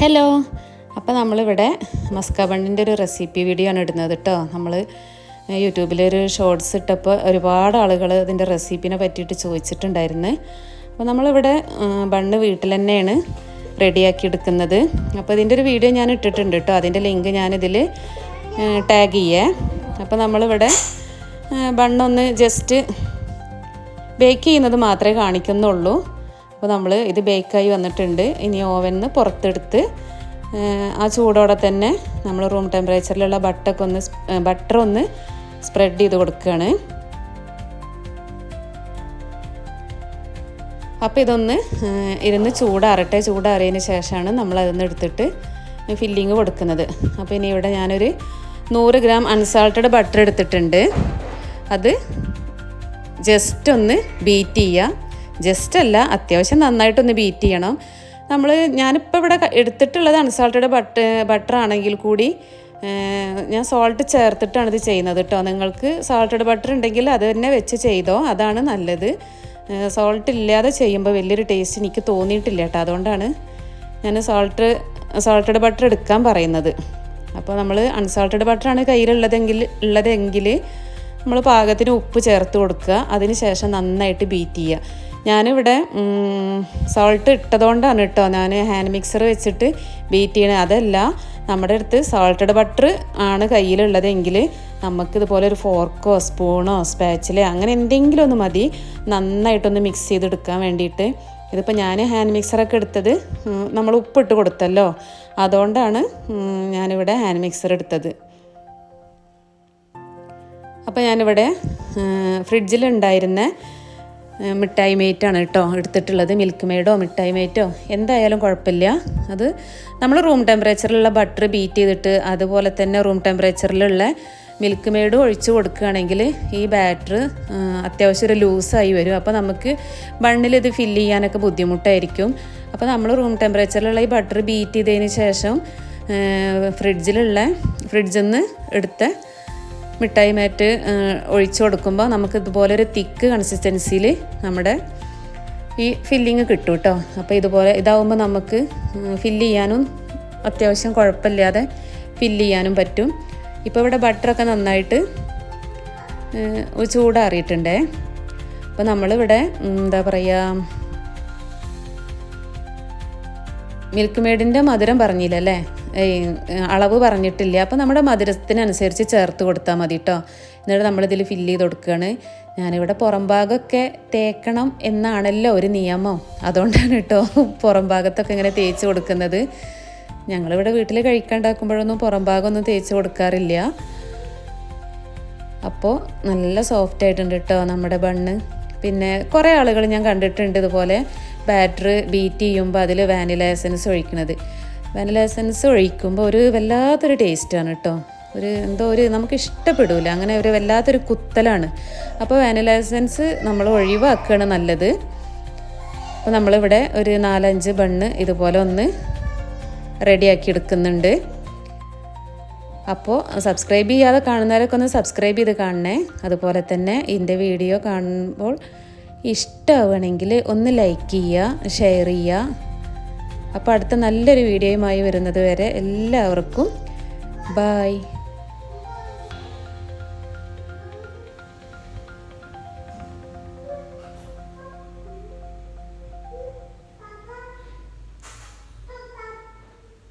Hello. അപ്പോൾ നമ്മളിവിടെ Musca ബണ്ണിന്റെ ഒരു റെസിപ്പി വീഡിയോ ആണ് ഇടുന്നത് കേട്ടോ നമ്മൾ യൂട്യൂബിൽ ഒരു ഷോർട്സ് ഇട്ടപ്പോൾ ഒരുപാട് ആളുകൾ ഇതിന്റെ റെസിപ്പിനെ പറ്റിയിട്ട് ചോദിച്ചിട്ടുണ്ടായിരുന്നു. അപ്പോൾ നമ്മളിവിടെ ബണ്ണ് വീട്ടിൽ തന്നെയാണ് റെഡിയാക്കി എടുക്കുന്നത്. അപ്പോൾ ഇതിന്റെ ഒരു വീഡിയോ ഞാൻ ഇട്ടിട്ടുണ്ട് കേട്ടോ അതിന്റെ ലിങ്ക് ഞാനിതിൽ ടാഗ് ചെയ്യേ. അപ്പോൾ നമ്മളിവിടെ ബണ്ണൊന്ന് ജസ്റ്റ് ബേക്ക് ചെയ്യുന്നത് മാത്രമേ കാണിക്കുന്നുള്ളൂ. അപ്പോൾ നമ്മൾ ഇത് ബേക്കായി വന്നിട്ടുണ്ട്. ഇനി ഓവനിൽ നിന്ന് പുറത്തെടുത്ത് ആ ചൂടോടെ തന്നെ നമ്മൾ റൂം ടെമ്പറേച്ചറിലുള്ള ബട്ടൊക്കെ ഒന്ന് ബട്ടർ ഒന്ന് സ്പ്രെഡ് ചെയ്ത് കൊടുക്കുകയാണ് അപ്പോൾ ഇതൊന്ന് ഇരുന്ന് ചൂടാറട്ടെ. ചൂടാറിയതിന് ശേഷമാണ് നമ്മൾ അതൊന്ന് എടുത്തിട്ട് ഫില്ലിങ് കൊടുക്കുന്നത്. അപ്പോൾ ഇനി ഇവിടെ ഞാനൊരു നൂറ് ഗ്രാം അൺസാൾട്ടഡ് ബട്ടർ എടുത്തിട്ടുണ്ട്. അത് ജസ്റ്റ് ഒന്ന് ബീറ്റ് ചെയ്യുക. ജസ്റ്റ് അല്ല അത്യാവശ്യം നന്നായിട്ടൊന്ന് ബീറ്റ് ചെയ്യണം. നമ്മൾ ഞാനിപ്പോൾ ഇവിടെ എടുത്തിട്ടുള്ളത് അൺസാൾട്ടഡ് ബട്ട് ബട്ടർ ആണെങ്കിൽ കൂടി ഞാൻ സോൾട്ട് ചേർത്തിട്ടാണ് ഇത് ചെയ്യുന്നത് കേട്ടോ നിങ്ങൾക്ക് സോൾട്ടഡ് ബട്ടർ ഉണ്ടെങ്കിൽ അത് തന്നെ വെച്ച് ചെയ്തോ അതാണ് നല്ലത്. സോൾട്ട് ഇല്ലാതെ ചെയ്യുമ്പോൾ വലിയൊരു ടേസ്റ്റ് എനിക്ക് തോന്നിയിട്ടില്ല കേട്ടോ അതുകൊണ്ടാണ് ഞാൻ സോൾട്ട് സോൾട്ടഡ് ബട്ടർ എടുക്കാൻ പറയുന്നത്. അപ്പോൾ നമ്മൾ അൺസോൾട്ടഡ് ബട്ടറാണ് കയ്യിലുള്ളതെങ്കിൽ ഉള്ളതെങ്കിൽ നമ്മൾ പാകത്തിന് ഉപ്പ് ചേർത്ത് കൊടുക്കുക. അതിന് ശേഷം നന്നായിട്ട് ബീറ്റ് ചെയ്യുക. ഞാനിവിടെ സോൾട്ട് ഇട്ടതുകൊണ്ടാണ് കേട്ടോ ഞാൻ ഹാൻഡ് മിക്സർ വെച്ചിട്ട് ബീറ്റ് ചെയ്യണത് അതല്ല നമ്മുടെ അടുത്ത് സോൾട്ടഡ് ബട്ടർ ആണ് കയ്യിലുള്ളതെങ്കിൽ നമുക്കിതുപോലെ ഒരു ഫോർക്കോ സ്പൂണോ സ്പാച്ചിലോ അങ്ങനെ എന്തെങ്കിലും ഒന്ന് മതി. നന്നായിട്ടൊന്ന് മിക്സ് ചെയ്തെടുക്കാൻ വേണ്ടിയിട്ട്. ഇതിപ്പോൾ ഞാൻ ഹാൻഡ് മിക്സറൊക്കെ എടുത്തത് നമ്മൾ ഉപ്പിട്ട് കൊടുത്തല്ലോ. അതുകൊണ്ടാണ് ഞാനിവിടെ ഹാൻഡ് മിക്സർ എടുത്തത്. അപ്പോൾ ഞാനിവിടെ ഫ്രിഡ്ജിലുണ്ടായിരുന്ന മിഠായി മേറ്റാണ് കേട്ടോ എടുത്തിട്ടുള്ളത്. മിൽക്ക് മെയ്ഡോ മിഠായി മേറ്റോ എന്തായാലും കുഴപ്പമില്ല. അത് നമ്മൾ റൂം ടെമ്പറേച്ചറിലുള്ള ബട്ടർ ബീറ്റ് ചെയ്തിട്ട് അതുപോലെ തന്നെ റൂം ടെമ്പറേച്ചറിലുള്ള മിൽക്ക് മെയ്ഡ് ഒഴിച്ച് കൊടുക്കുകയാണെങ്കിൽ ഈ ബാറ്റർ അത്യാവശ്യം ഒരു ലൂസായി വരും. അപ്പോൾ നമുക്ക് ബണ്ണിൽ ഇത് ഫില്ല് ചെയ്യാനൊക്കെ ബുദ്ധിമുട്ടായിരിക്കും. അപ്പോൾ നമ്മൾ റൂം ടെമ്പറേച്ചറിലുള്ള ഈ ബട്ടർ ബീറ്റ് ചെയ്തതിന് ശേഷം ഫ്രിഡ്ജിലുള്ള ഫ്രിഡ്ജിൽ നിന്ന് എടുത്ത മിഠായി മാറ്റ് ഒഴിച്ചു കൊടുക്കുമ്പോൾ നമുക്ക് ഇതുപോലെ ഒരു തിക്ക് കൺസിസ്റ്റൻസിയിൽ നമ്മുടെ ഈ ഫില്ലിങ് കിട്ടും കേട്ടോ അപ്പോൾ ഇതുപോലെ ഇതാവുമ്പോൾ നമുക്ക് ഫില്ല് ചെയ്യാനും അത്യാവശ്യം കുഴപ്പമില്ലാതെ ഫില്ല് ചെയ്യാനും പറ്റും. ഇപ്പോൾ ഇവിടെ ബട്ടറൊക്കെ നന്നായിട്ട് ചൂടാറിയിട്ടുണ്ടേ. അപ്പോൾ നമ്മളിവിടെ എന്താ പറയുക മിൽക്ക് മെയ്ഡിന്റെ മധുരം പറഞ്ഞില്ല അല്ലേ അളവ് പറഞ്ഞിട്ടില്ല. അപ്പോൾ നമ്മുടെ മധുരത്തിനനുസരിച്ച് ചേർത്ത് കൊടുത്താൽ മതി കേട്ടോ എന്നിട്ട് നമ്മളിതിൽ ഫില്ല് ചെയ്ത് കൊടുക്കുകയാണ് ഞാനിവിടെ പുറം ഭാഗമൊക്കെ തേക്കണം എന്നാണല്ലോ ഒരു നിയമം. അതുകൊണ്ടാണ് കേട്ടോ പുറം ഭാഗത്തൊക്കെ ഇങ്ങനെ തേച്ച് കൊടുക്കുന്നത്. ഞങ്ങളിവിടെ വീട്ടിൽ കഴിക്കാണ്ടാക്കുമ്പോഴൊന്നും പുറം ഭാഗമൊന്നും തേച്ച് കൊടുക്കാറില്ല. അപ്പോൾ നല്ല സോഫ്റ്റ് ആയിട്ടുണ്ട് കേട്ടോ നമ്മുടെ ബണ്ണ്. പിന്നെ കുറേ ആളുകൾ ഞാൻ കണ്ടിട്ടുണ്ട് ഇതുപോലെ ബാറ്റർ ബീറ്റ് ചെയ്യുമ്പോൾ അതിൽ വാനില എസൻസ് ഒഴിക്കുന്നത് വാനില എസൻസ് ഒഴിക്കുമ്പോൾ ഒരു വല്ലാത്തൊരു ടേസ്റ്റാണ് കേട്ടോ ഒരു എന്തോ ഒരു നമുക്ക് ഇഷ്ടപ്പെടില്ല അങ്ങനെ ഒരു വല്ലാത്തൊരു കുത്തലാണ്. അപ്പോൾ വാനില എസൻസ് നമ്മൾ ഒഴിവാക്കുകയാണ് നല്ലത്. അപ്പോൾ നമ്മളിവിടെ ഒരു നാലഞ്ച് ബണ്ണ് ഇതുപോലെ ഒന്ന് റെഡിയാക്കി എടുക്കുന്നുണ്ട്. അപ്പോൾ സബ്സ്ക്രൈബ് ചെയ്യാതെ കാണുന്നവരൊക്കെ ഒന്ന് സബ്സ്ക്രൈബ് ചെയ്ത് കാണണേ. അതുപോലെ തന്നെ ഇതിന്റെ വീഡിയോ കാണുമ്പോൾ ഇഷ്ടമാവുകയാണെങ്കിൽ ഒന്ന് ലൈക്ക് ചെയ്യുക ഷെയർ ചെയ്യുക. അപ്പോൾ അടുത്ത നല്ലൊരു വീഡിയോയുമായി വരുന്നത് വരെ എല്ലാവർക്കും ബായ്